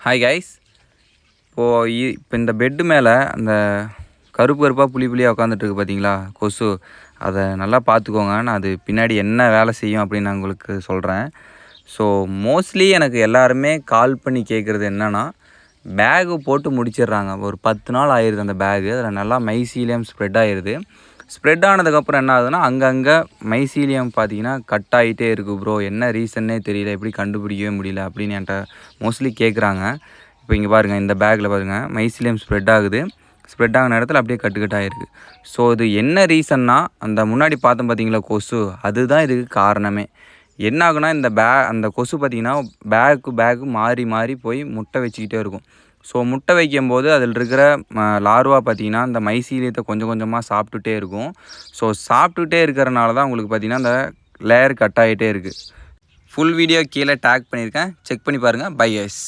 Hi guys இப்போது இப்போ இந்த பெட்டு மேலே அந்த கருப்பு கருப்பாக புளி புளியாக உட்காந்துட்ருக்கு பார்த்தீங்களா கொசு. அதை நல்லா பார்த்துக்கோங்க நான் அது பின்னாடி என்ன வேலை செய்யும் அப்படின்னு நான் உங்களுக்கு சொல்கிறேன் ஸோ மோஸ்ட்லி எனக்கு எல்லாருமே கால் பண்ணி கேட்குறது என்னென்னா பேகு போட்டு முடிச்சிடுறாங்க. ஒரு பத்து நாள் ஆயிடுது அந்த பேகு அதில் நல்லா மைசீலியம் ஸ்ப்ரெட் ஆயிடுது ஸ்ப்ரெட் ஆனதுக்கப்புறம் என்ன ஆகுதுன்னா அங்கங்கே மைசீலியம் பார்த்தீங்கன்னா கட் ஆகிட்டே இருக்குது ப்ரோ என்ன ரீசன்னே தெரியல. எப்படி கண்டுபிடிக்கவே முடியல அப்படின்னு என்கிட்ட மோஸ்ட்லி கேட்குறாங்க இப்போ இங்கே பாருங்கள் இந்த பேக்கில் பாருங்கள் மைசீலியம் ஸ்ப்ரெட் ஆகுது. ஸ்ப்ரெட் ஆகின இடத்துல அப்படியே கட்டுக்கட்டாயிருக்கு ஸோ இது என்ன ரீசன்னா அந்த முன்னாடி பார்த்தோம் பார்த்தீங்களா கொசு? அதுதான் இதுக்கு காரணமே. என்ன ஆகுனா இந்த பே அந்த கொசு பார்த்திங்கன்னா பேக்கு பேக்கு மாறி மாறி போய் முட்டை வச்சுக்கிட்டே இருக்கும். ஸோ முட்டை வைக்கும்போது அதில் இருக்கிற லார்வா பார்த்திங்கன்னா அந்த மைசீலியத்தை கொஞ்சம் கொஞ்சமாக சாப்பிட்டுட்டே இருக்கும். ஸோ சாப்பிட்டுட்டே இருக்கிறனால தான் உங்களுக்கு பார்த்திங்கன்னா அந்த லேயர் கட் ஆகிட்டே இருக்குது ஃபுல் வீடியோ கீழே டேக் பண்ணியிருக்கேன். செக் பண்ணி பாருங்கள் பை எஸ்